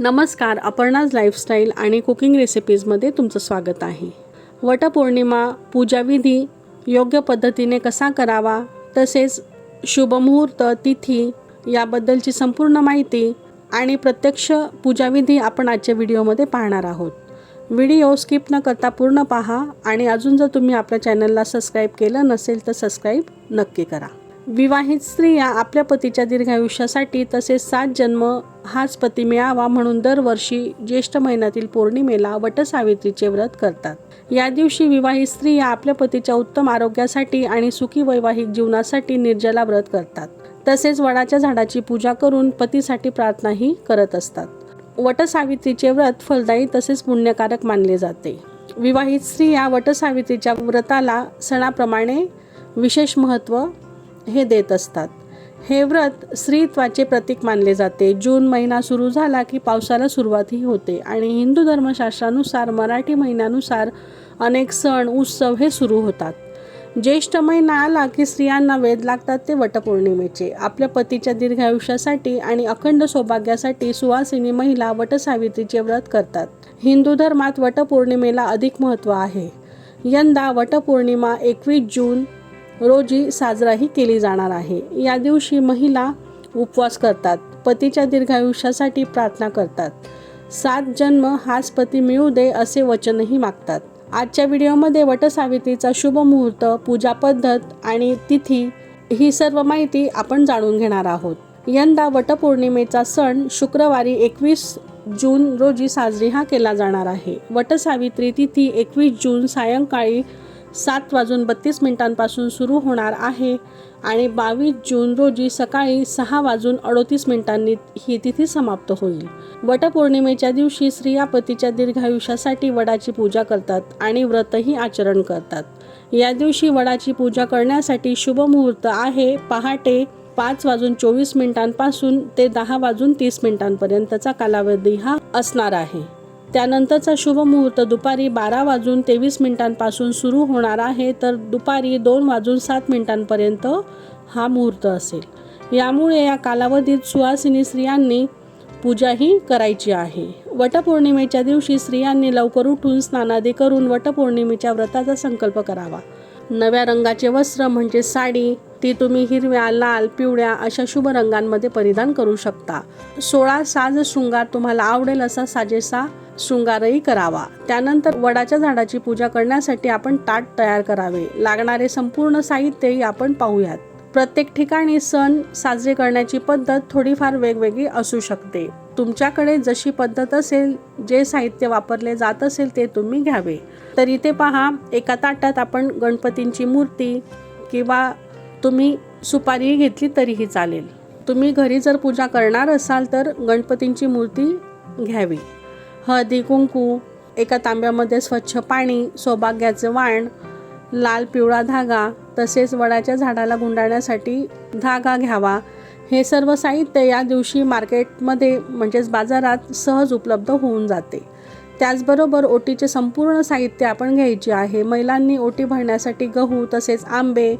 नमस्कार अपर्णाज लाईफस्टाईल आणि कुकिंग रेसिपीजमध्ये तुमचं स्वागत आहे. वटपौर्णिमा पूजाविधी योग्य पद्धतीने कसा करावा तसेच शुभमुहूर्त तिथी याबद्दलची संपूर्ण माहिती आणि प्रत्यक्ष पूजाविधी आपण आजच्या व्हिडिओमध्ये पाहणार आहोत. व्हिडिओ स्किप न करता पूर्ण पहा आणि अजून जर तुम्ही आपल्या चॅनलला सबस्क्राईब केलं नसेल तर सबस्क्राईब नक्की करा. विवाहित स्त्रिया आपल्या पतीच्या दीर्घायुष्यासाठी तसेच सात जन्म हाच पती मिळावा म्हणून दरवर्षी ज्येष्ठ महिन्यातील पौर्णिमेला वटसावित्रीचे व्रत करतात. या दिवशी विवाहित स्त्रिया आपल्या पतीच्या उत्तम आरोग्यासाठी आणि सुखी वैवाहिक जीवनासाठी निर्जला व्रत करतात. तसेच वडाच्या झाडाची पूजा करून पतीसाठी प्रार्थनाही करत असतात. वटसावित्रीचे व्रत फलदायी तसेच पुण्यकारक मानले जाते. विवाहित स्त्रिया वटसावित्रीच्या व्रताला सणाप्रमाणे विशेष महत्त्व हे देत असतात. हे व्रत स्त्रीत्वाचे प्रतीक मानले जाते. जून महिना सुरू झाला की पावसाला सुरुवातही होते आणि हिंदू धर्मशास्त्रानुसार मराठी महिन्यानुसार अनेक सण उत्सव हे सुरू होतात. ज्येष्ठ महिना आला की स्त्रियांना वेद लागतात ते वटपौर्णिमेचे. आपल्या पतीच्या दीर्घायुष्यासाठी आणि अखंड सौभाग्यासाठी सुवासिनी महिला वटसावित्रीचे व्रत करतात. हिंदू धर्मात वटपौर्णिमेला अधिक महत्त्व आहे. यंदा वटपौर्णिमा एकवीस जून रोजी साजराही केली जाणार आहे. या दिवशी महिला उपवास करतात. पतीच्या दीर्घायुष्यासाठी प्रार्थना करतात. सात जन्म हाच पती मिळू दे असे वचनही मागतात. आजच्या व्हिडिओमध्ये वटसावित्रीचा शुभ मुहूर्त पूजा पद्धत आणि तिथी ही सर्व माहिती आपण जाणून घेणार आहोत. यंदा वटपौर्णिमेचा सण शुक्रवारी एकवीस जून रोजी साजरी हा केला जाणार आहे. वटसावित्री तिथी एकवीस जून सायंकाळी सात वाजून बत्तीस मिनिटांपासून सुरू होणार आहे आणि बावीस जून रोजी सकाळी सहा वाजून अडोतीस मिनिटांनी ही तिथी समाप्त होईल. वटपौर्णिमेच्या दिवशी स्त्रिया पतीच्या दीर्घायुष्यासाठी वडाची पूजा करतात आणि व्रतही आचरण करतात. या दिवशी वडाची पूजा करण्यासाठी शुभ मुहूर्त आहे. पहाटे पाच वाजून चोवीस मिनिटांपासून ते दहा वाजून तीस मिनिटांपर्यंतचा कालावधी हा असणार आहे. त्यानंतरचा शुभ मुहूर्त दुपारी बारा वाजून तेवीस मिनिटांपासून सुरू होणार आहे तर दुपारी दोन वाजून सात मिनिटांपर्यंत हा मुहूर्त असेल. यामुळे या कालावधीत सुवासिनी स्त्रियांनी पूजाही करायची आहे. वटपौर्णिमेच्या दिवशी स्त्रियांनी लवकर उठून स्नानादी करून वटपौर्णिमेच्या व्रताचा संकल्प करावा. नव्या रंगाचे वस्त्र म्हणजे साडी ती तुम्ही हिरव्या लाल पिवळ्या अशा शुभ रंगांमध्ये परिधान करू शकता. सोळा साज शृंगार तुम्हाला आवडेल असा साजेसा शृंगारही करावा. त्यानंतर वडाच्या झाडाची पूजा करण्यासाठी आपण ताट तयार करावे. लागणारे संपूर्ण साहित्यही आपण पाहूयात. प्रत्येक ठिकाणी सण साजरे करण्याची पद्धत थोडीफार वेगवेगळी असू शकते. तुमच्याकडे जशी पद्धत असेल जे साहित्य वापरले जात असेल ते तुम्ही घ्यावे. तर इथे पहा एका ताटात आपण गणपतींची मूर्ती किंवा तुम्ही सुपारी घेतली तरीही चालेल. तुम्ही घरी जर पूजा करणार असाल तर गणपतींची मूर्ती घ्यावी. हळदी कुंकू एका तांब्यामध्ये स्वच्छ पाणी सौभाग्याचं वाण लाल पिवळा धागा तसेच वडाच्या झाडाला गुंडाळण्यासाठी धागा घ्यावा. हे सर्व साहित्य या दिवशी मार्केटमध्ये म्हणजेच बाजारात सहज उपलब्ध होऊन जाते. त्याचबरोबर ओटीचे संपूर्ण साहित्य आपण घ्यायचे आहे. महिलांनी ओटी भरण्यासाठी गहू तसेच आंबे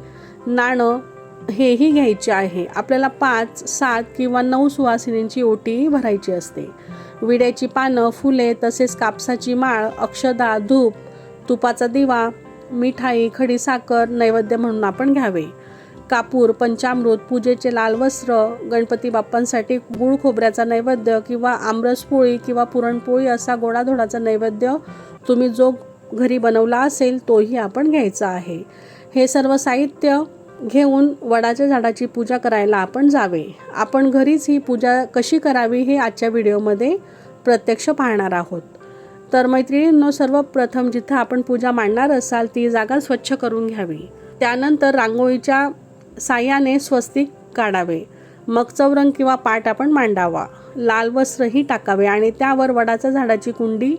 नाणं हेही घ्यायचे आहे. आपल्याला पाच सात किंवा नऊ सुवासिनींची ओटी भरायची असते. विड्याची पानं फुले तसेच कापसाची माळ अक्षदा धूप तुपाचा दिवा मिठाई खडीसाखर नैवेद्य म्हणून आपण घ्यावे. कापूर पंचामृत पूजेचे लाल वस्त्र गणपती बाप्पांसाठी गुळ खोबऱ्याचा नैवेद्य किंवा आमरसपोळी किंवा पुरणपोळी असा गोडाधोडाचा नैवेद्य तुम्ही जो घरी बनवला असेल तोही आपण घ्यायचा आहे. हे सर्व साहित्य घेऊन वडाच्या झाडाची पूजा करायला आपण जावे. आपण घरीच ही पूजा कशी करावी हे आजच्या व्हिडिओमध्ये प्रत्यक्ष पाहणार आहोत. तर मैत्रिणींनो सर्वप्रथम जिथं आपण पूजा मांडणार असाल ती जागा स्वच्छ करून घ्यावी. त्यानंतर रांगोळीच्या साह्याने स्वस्तिक काढावे. मग चौरंग किंवा पाट आपण मांडावा. लाल वस्त्रही टाकावे आणि त्यावर वडाच्या झाडाची कुंडी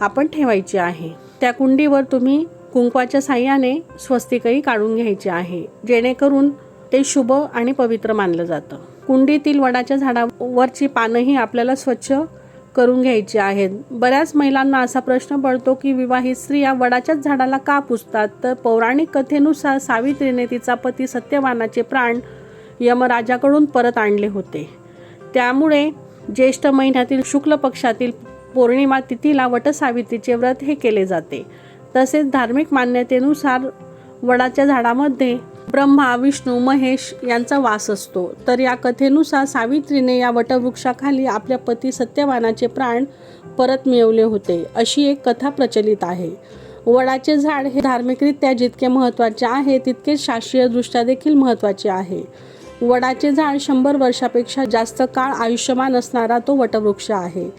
आपण ठेवायची आहे. त्या कुंडीवर तुम्ही कुंकवाच्या साह्याने स्वस्तिकही काढून घ्यायचे आहे. जेणेकरून ते शुभ आणि पवित्र मानलं जातं. कुंडीतील वडाच्या झाडावरची पानंही आपल्याला स्वच्छ करून घ्यायची आहेत. बऱ्याच महिलांना असा प्रश्न पडतो की विवाहित स्त्रिया वडाच्याच झाडाला का पुजतात तर पौराणिक कथेनुसार सावित्रीने तिचा पती सत्यवानाचे प्राण यमराजाकडून परत आणले होते. त्यामुळे ज्येष्ठ महिन्यातील शुक्ल पक्षातील पौर्णिमा तिथीला वटसावित्रीचे व्रत हे केले जाते. तसेच धार्मिक मान्यतेनुसार वडाच्या झाडामध्ये ब्रह्मा विष्णू महेश यांचा वास असतो. तर या कथेनुसार सावित्रीने या वटवृक्षाखाली आपल्या पती सत्यवानाचे प्राण परत मिळवले होते अशी एक कथा प्रचलित आहे. वडाचे झाड हे धार्मिकरित्या जितके महत्त्वाचे आहे तितकेच शास्त्रीयदृष्ट्या देखील महत्त्वाचे आहे. वडाचे झाड शंभर वर्षापेक्षा जास्त काळ आयुष्यमान असणारा तो वटवृक्ष आहे.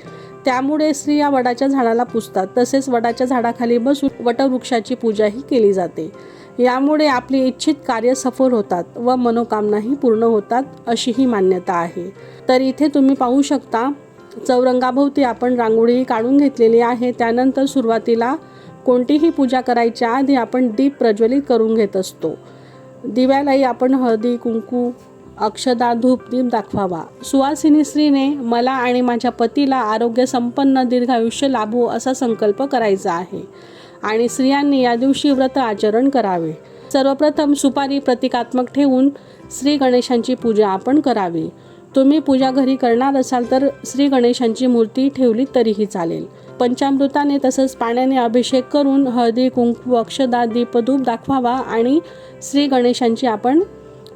त्यामुळे स्त्रिया वडाच्या झाडाला पुजतात तसेच वडाच्या झाडाखाली बसून वटवृक्षाची पूजाही केली जाते. यामुळे आपली इच्छित कार्य सफल होतात व मनोकामनाही पूर्ण होतात अशी ही मान्यता आहे. तर इथे तुम्ही पाहू शकता चौरंगाभोवती आपण रांगोळी काढून घेतलेली आहे. त्यानंतर सुरुवातीला कोणतीही पूजा करायच्या आधी आपण दीप प्रज्वलित करून घेत असतो. दिव्यालाही आपण हळदी कुंकू अक्षदा धूप दीप दाखवावा. सुवासिनी स्त्रीने मला आणि माझ्या पतीला आरोग्य संपन्न दीर्घायुष्य लाभू असा संकल्प करायचा आहे. आणि स्त्रियांनी या दिवशी व्रत आचरण करावे. सर्वप्रथम सुपारी प्रतिकात्मक ठेवून श्री गणेशांची पूजा आपण करावी. तुम्ही पूजा घरी करणार असाल तर श्री गणेशांची मूर्ती ठेवली तरीही चालेल. पंचामृताने तसंच पाण्याने अभिषेक करून हळदी कुंकू अक्षदा दीपधूप दाखवावा आणि श्री गणेशांची आपण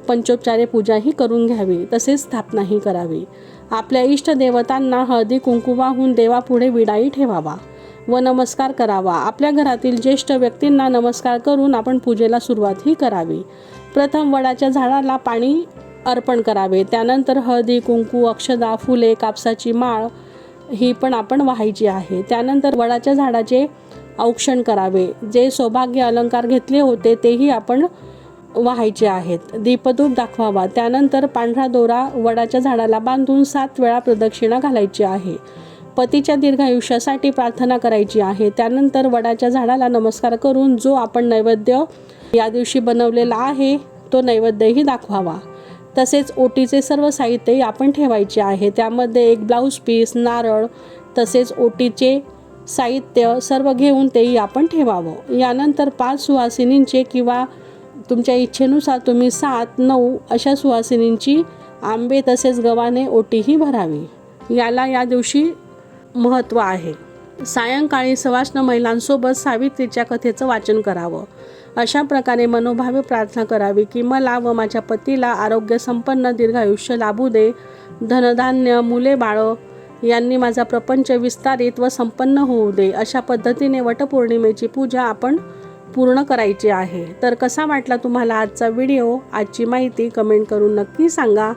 पंचोपचारे पूजाही करून घ्यावी तसेच स्थापनाही करावी. आपल्या इष्टदेवतांना हळदी कुंकू वाहून देवापुढे विडाई ठेवावा. व नमस्कार करावा. आपल्या घरातील ज्येष्ठ व्यक्तींना नमस्कार करून आपण पूजेला सुरुवातही करावी. प्रथम वडाच्या झाडाला पाणी अर्पण करावे. त्यानंतर हळदी कुंकू अक्षदा फुले कापसाची माळ ही पण आपण व्हायची आहे. त्यानंतर वडाच्या झाडाचे औक्षण करावे. जे सौभाग्य अलंकार घेतले होते तेही आपण व्हायचे आहेत. दीपधूप दाखवावा. त्यानंतर पांढरा दोरा वडाच्या झाडाला बांधून सात वेळा प्रदक्षिणा घालायची आहे. पतीच्या दीर्घायुष्यासाठी प्रार्थना करायची आहे. त्यानंतर वडाच्या झाडाला नमस्कार करून जो आपण नैवेद्य या दिवशी बनवलेला आहे तो नैवेद्यही दाखवावा. तसेच ओटीचे सर्व साहित्यही आपण ठेवायचे आहे. त्यामध्ये एक ब्लाऊज पीस नारळ तसेच ओटीचे साहित्य सर्व घेऊन तेही आपण ठेवावं. यानंतर पाच सुवासिनींचे किंवा तुमच्या इच्छेनुसार तुम्ही सात नऊ अशा सुवासिनींची आंबे तसेच गव्हाने ओटीही भरावी. याला या दिवशी महत्त्व आहे. सायंकाळी सवाष्ण महिलांसोबत सावित्रीच्या कथेचं वाचन करावं. अशा प्रकारे मनोभावे प्रार्थना करावी की मला व माझ्या पतीला आरोग्य संपन्न दीर्घायुष्य लाभू दे. धनधान्य मुले बाळं यांनी माझा प्रपंच विस्तारित व संपन्न होऊ दे अशा पद्धतीने वटपौर्णिमेची पूजा आपण पूर्ण करायची आहे. तर कसा वाटला तुम्हाला आजचा व्हिडिओ? आजची माहिती कमेंट करून नक्की सांगा.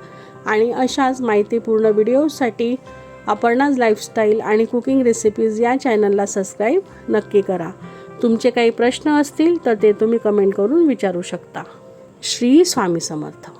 आणि अशाच माहितीपूर्ण व्हिडिओसाठी अपर्णाज लाईफस्टाईल आणि कुकिंग रेसिपीज या चॅनलला सबस्क्राईब नक्की करा. तुमचे काही प्रश्न असतील तर ते तुम्ही कमेंट करून विचारू शकता. श्री स्वामी समर्थ.